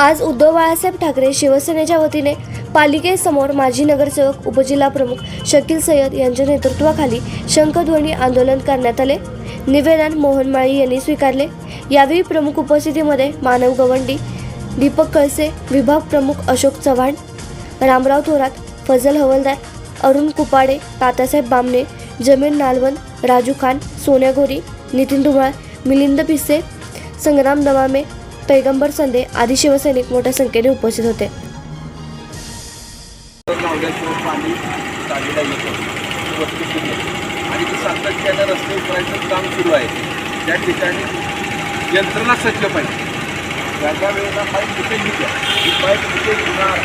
आज उद्धव बाळासाहेब ठाकरे शिवसेनेच्या वतीने पालिकेसमोर माजी नगरसेवक उपजिल्हा प्रमुख शकील सय्यद यांच्या नेतृत्वाखाली शंखध्वनी आंदोलन करण्यात आले. निवेदन मोहन माळी यांनी स्वीकारले. यावेळी प्रमुख उपस्थितीमध्ये मानव गवंडी दीपक कळसे विभाग प्रमुख अशोक चव्हाण रामराव थोरात फजल हवलदार अरुण कुपाडे तात्यासाहेब बामणे जमीन नालवंत राजू खान सोन्यागोरी नितीन धुमाळ मिलिंद पिसे संग्राम दमामे पैगंबर संदे आदी शिवसैनिक मोठ्या संख्येने उपस्थित होते. आणि ते सातत्यानं रस्ते उतरायचं काम सुरू आहे. त्या ठिकाणी यंत्रणा सज्ज पाहिजे. ज्या वेळेला पाईप कुठे निघ्या ही पाईप कुठे होणार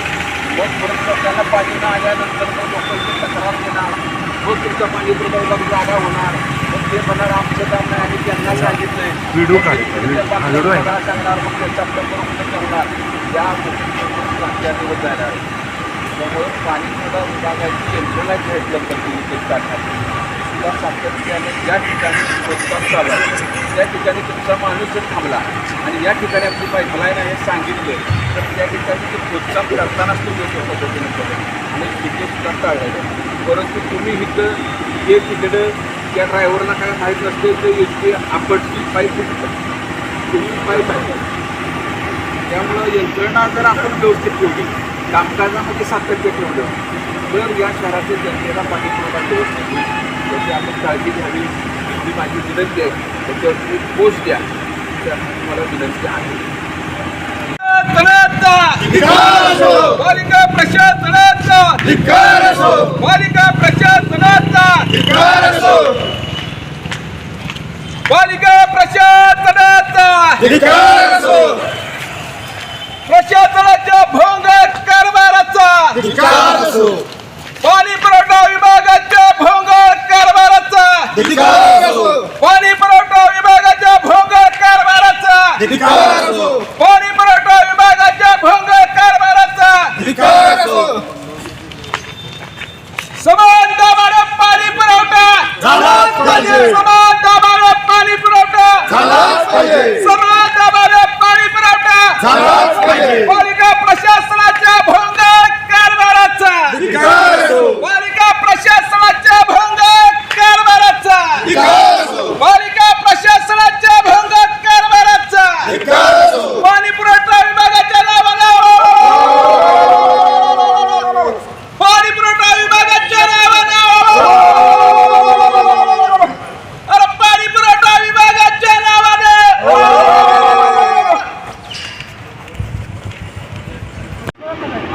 मग परत त्याला पाणी न आल्यानंतर मग लोकांची तक्रार देणार मग तुमचा पाणी पुरवठा जागा होणार. ते म्हणणार आमचं काम नाही आणि त्यांना सांगितलंय. व्हिडिओ काढ. मग ते त्या हा, व्हिडिओ आहे. सांगणार मग त्याचा आपल्याकडून करणार. त्या गोष्टी दिवस जाणार त्यामुळं पाणी सुद्धा विभागाची यंत्रणा जी आहे जलपर्णी ते काढणार सुद्धा सातत्याने ज्या ठिकाणी खोदकाम चालू आहे त्या ठिकाणी तुमचा माणूस जर थांबला आणि या ठिकाणी आपली पाईपलाईन आहे हे सांगितलं तर त्या ठिकाणी ते खोदकाम करतानाच तुम्ही योग्य पद्धतीने करा. आणि तिथे सुद्धा टाळलेलं परंतु तुम्ही इथं हे तिकडं त्या ड्रायव्हरला काय माहीत नसते तर इतकी आपटची पाईप तुम्ही पाईप आहे त्यामुळं यंत्रणा जर आपण व्यवस्थित ठेवली कामकाजामध्ये सातत्य ठेवलं तर या शहरातील जनतेला पाणी पुरवठा व्यवस्थित होईल त्याची आपण काळजी घ्यावी. ही माझी विनंती आहे त्याच्यावर तुम्ही पोस्ट द्या. त्यामुळे तुम्हाला विनंती आहे. प्रशासनाचा. बालिका प्रशासनाचा. बालिका प्रशासनाचा. प्रशासनाच्या भोंग कारभाराचा. पाणी पुरवठा विभागाच्या भोंग कारभाराचा. पाणी पुरवठा विभागाच्या भोंग कारभाराचा. पाणी पुरवठा विभागाच्या भोंग कारभाराचा समान दाबाने पाणी पुरवठा समान दाबाने पाणी पुरवठा समान दाबाने पाणी पुरवठा पालिका प्रशासनाच्या भोंग कारभाराचा पालिका प्रशासनाच्या भोंग कारभाराचा पालिका प्रशासनाच्या भोंग कारभाराचा पाणी पुरवठा विभागाच्या नावानं पाणी पुरवठा विभागाच्या नावानं अरे पाणी पुरवठा विभागाच्या नावानं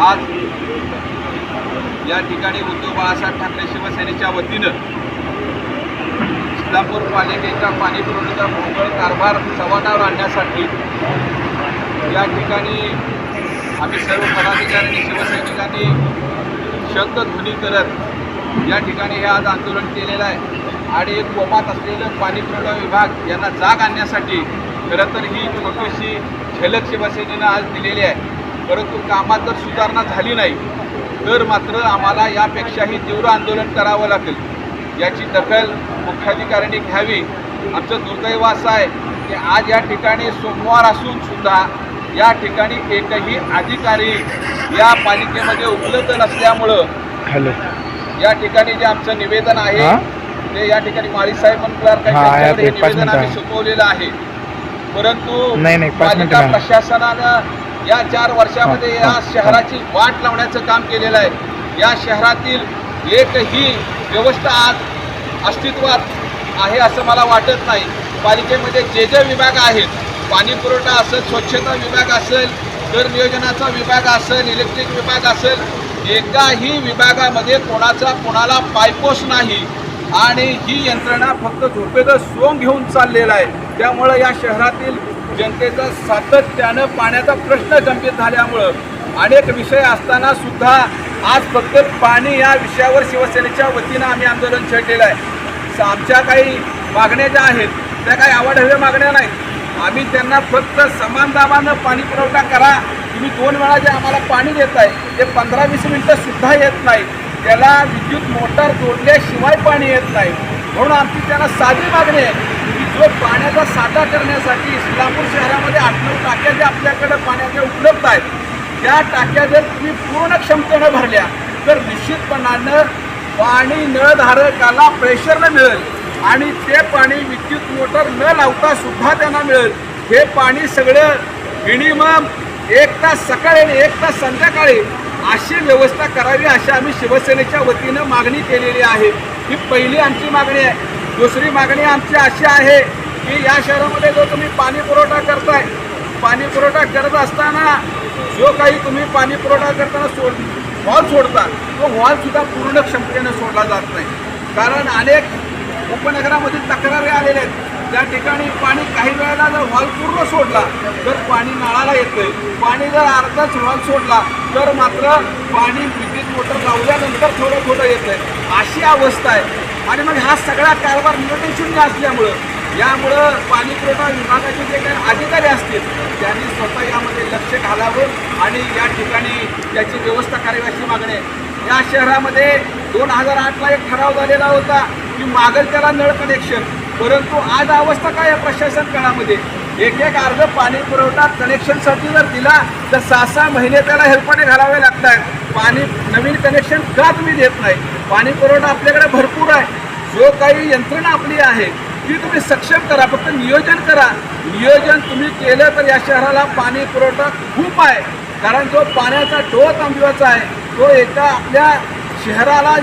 आज या ठिकाणी उद्धव बाळासाहेब ठाकरे शिवसेनेच्या वतीनं इस्लामपूर पालिकेच्या पाणी पुरवठ्याचा भोंगळ कारभार चव्हाणावर आणण्यासाठी या ठिकाणी आम्ही सर्व पदाधिकारी आणि शिवसैनिकांनी शंखध्वनी करत या ठिकाणी हे आज आंदोलन केलेलं आहे. आणि एक कोमात असलेलं पाणी पुरवठा विभाग यांना जाग आणण्यासाठी खरं तर ही छोटीशी झलक शिवसेनेनं आज दिलेली आहे. परंतु कामात जर सुधारणा झाली नाही तर मात्र आम्हाला यापेक्षाही तीव्र आंदोलन करावं लागेल याची दखल मुख्याधिकाऱ्यांनी घ्यावी आमचं दुर्दैव असं आहे की आज या ठिकाणी सोमवार असून सुद्धा या ठिकाणी एकही अधिकारी या पालिकेमध्ये उपलब्ध नसल्यामुळं हॅलो या ठिकाणी जे आमचं निवेदन आहे? ते या ठिकाणी माळी साहेब क्लार्क आहे, यांच्याकडे ते पाच निवेदन आम्ही मिनिटं. सोपवलेलं आहे परंतु पालिका. प्रशासनानं या चार वर्षामध्ये या शहराची वाट लावण्याचं काम केलेलं आहे. या शहरातील एकही व्यवस्था आज अस्तित्वात आहे असं मला वाटत नाही. पालिकेमध्ये जे जे विभाग आहेत पाणी पुरवठा असेल स्वच्छता विभाग असेल कर नियोजनाचा विभाग असेल इलेक्ट्रिक विभाग असेल एकाही विभागामध्ये कोणाचा कोणाला पायपोस नाही. आणि ही यंत्रणा फक्त झोपेचं सोंग घेऊन चाललेला आहे. त्यामुळं या शहरातील जनतेचा सातत्यानं पाण्याचा प्रश्न गंभीर झाल्यामुळं अनेक विषय असताना सुद्धा आज फक्त पाणी या विषयावर शिवसेनेच्या वतीनं आम्ही आंदोलन छेडलेलं आहे. आमच्या काही मागण्या ज्या आहेत त्या काही आवाढव्य मागण्या नाहीत. आम्ही त्यांना फक्त समान दाबानं पाणी पुरवठा करा. तुम्ही दोन वेळा जे आम्हाला पाणी देत आहे ते पंधरा वीस मिनटं सुद्धा येत नाही. त्याला विद्युत मोटार जोडल्याशिवाय पाणी येत नाही. म्हणून आमची त्यांना साधी मागणी आहे. की जो पाण्याचा साठा करण्यासाठी इस्लामपूर शहरामध्ये आठ नऊ टाक्या ज्या आपल्याकडे पाण्याच्या उपलब्ध आहेत. त्या टाक्या जर तुम्ही पूर्ण क्षमतेनं भरल्या. तर निश्चितपणानं पाणी नळधारकाला प्रेशरनं मिळेल. आणि ते पाणी विद्युत मोटर न लावता सुद्धा त्यांना मिळेल. हे पाणी सगळं मिनिमम एक तास सकाळी आणि एक तास संध्याकाळी अशी व्यवस्था करावी अशी आम्ही शिवसेनेच्या वतीनं मागणी केलेली आहे. ही पहिली आमची मागणी आहे. दुसरी मागणी आमची अशी आहे की या शहरामध्ये जो तुम्ही पाणी पुरवठा करताय पाणी पुरवठा करत असताना जो काही तुम्ही पाणी पुरवठा करताना सोड हॉल सोडता तो हॉलसुद्धा पूर्ण क्षमतेनं सोडला जात नाही. कारण अनेक उपनगरामध्ये तक्रारी आलेल्या आहेत. त्या ठिकाणी पाणी काही वेळेला जर हॉल पूर्ण सोडला तर पाणी नळाला येतंय पाणी जर अर्धाच हॉल सोडला तर मात्र पाणी विद्युत मोटर लावल्यानंतर थोडं थोडं येतंय. अशी अवस्था आहे. आणि मग हा सगळा कारभार नियोजन असल्यामुळं यामुळं पाणी पुरवठा विभागाचे जे काही अधिकारी असतील त्यांनी स्वतः यामध्ये लक्ष घालावं आणि या ठिकाणी याची व्यवस्था करावी अशी मागणी आहे. या शहरामध्ये दोन हजार आठला एक ठराव झालेला होता की मागल त्याला नळ कनेक्शन परंतु आज अवस्था काय आहे प्रशासन काळामध्ये? एक एक अर्ज पाणी पुरवठा कनेक्शनसाठी जर दिला तर सहा सहा महिने त्याला हेल्पाने घालावे लागतात. पाणी नवीन कनेक्शन का तुम्ही देत नाही? पाणी पुरवठा आपल्याकडे भरपूर आहे. जो काही यंत्रणा आपली आहे ती तुम्ही सक्षम करा. फक्त नियोजन करा. नियोजन तुम्ही केलं तर या शहराला पाणी पुरवठा खूप आहे. कारण जो पाण्याचा डोह तांबवाचा आहे. तो एका आपल्या शहराला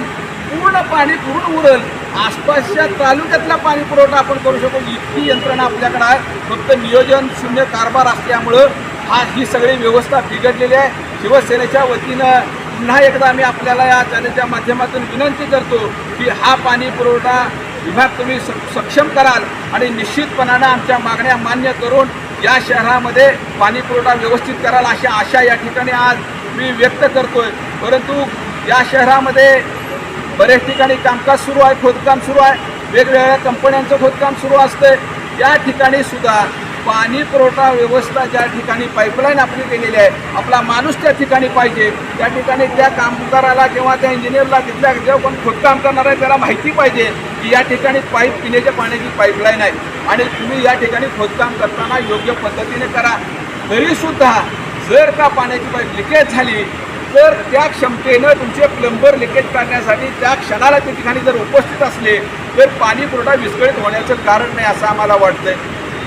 पूर्ण पाणी पूर्ण उरल आसपासच्या तालुक्यातला पाणी पुरवठा आपण करू शकतो. इतकी यंत्रणा आपल्याकडे आहे. फक्त नियोजन शून्य कारभार असल्यामुळं हा ही सगळी व्यवस्था बिघडलेली आहे. शिवसेनेच्या वतीनं पुन्हा एकदा आम्ही आपल्याला या चॅनलच्या माध्यमातून विनंती करतो की हा पाणी पुरवठा विभाग तुम्ही स- सक्षम कराल आणि निश्चितपणानं आमच्या मागण्या मान्य करून या शहरामध्ये पाणी पुरवठा व्यवस्थित कराल अशा आशा या ठिकाणी आज मी व्यक्त करतोय. परंतु या शहरामध्ये बऱ्याच ठिकाणी कामकाज सुरू आहे खोदकाम सुरू आहे. वेगवेगळ्या कंपन्यांचं खोदकाम सुरू असते या ठिकाणी सुद्धा पाणी पुरवठा व्यवस्था ज्या ठिकाणी पाईपलाईन आपली केलेली आहे आपला माणूस त्या ठिकाणी पाहिजे. त्या ठिकाणी त्या कामगाराला किंवा त्या इंजिनियरला तिथल्या जेव्हा कोण खोदकाम करणार आहे त्याला माहिती पाहिजे की या ठिकाणी पाईप पिण्याच्या पाण्याची पाईपलाईन आहे. आणि तुम्ही या ठिकाणी खोदकाम करताना योग्य पद्धतीने करा. तरीसुद्धा जर का पाण्याची पाईप लिकेज झाली तर त्या क्षमतेनं तुमचे प्लंबर लिकेज काढण्यासाठी त्या क्षणाला त्या ठिकाणी जर उपस्थित असले तर पाणी पुरवठा विस्कळीत होण्याचं कारण नाही असं आम्हाला वाटतंय.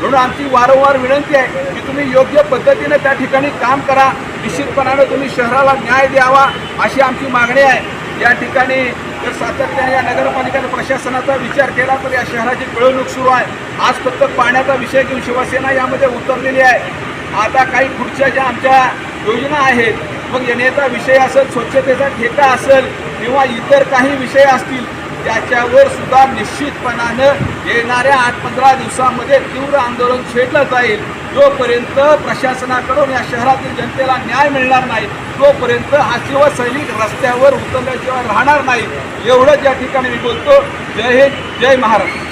म्हणून आमची वारंवार विनंती आहे की तुम्ही योग्य पद्धतीनं त्या ठिकाणी काम करा. निश्चितपणानं तुम्ही शहराला न्याय द्यावा अशी आमची मागणी आहे. या ठिकाणी जर सातत्याने या नगरपालिका प्रशासनाचा विचार केला तर या शहराची पिळवणूक सुरू आहे. आज फक्त पाण्याचा विषय घेऊन शिवसेना यामध्ये उतरलेली आहे. आता काही पुढच्या ज्या आमच्या योजना आहेत मग येण्याचा विषय असेल स्वच्छतेचा ठेका असेल किंवा इतर काही विषय असतील त्याच्यावर सुद्धा निश्चितपणानं येणाऱ्या आठ पंधरा दिवसामध्ये तीव्र आंदोलन छेडलं जाईल. जोपर्यंत प्रशासनाकडून या शहरातील जनतेला न्याय मिळणार नाही तोपर्यंत हा शिवसैनिक रस्त्यावर उतरल्याशिवाय राहणार नाही. एवढंच या ठिकाणी मी बोलतो. जय हिंद जय महाराष्ट्र.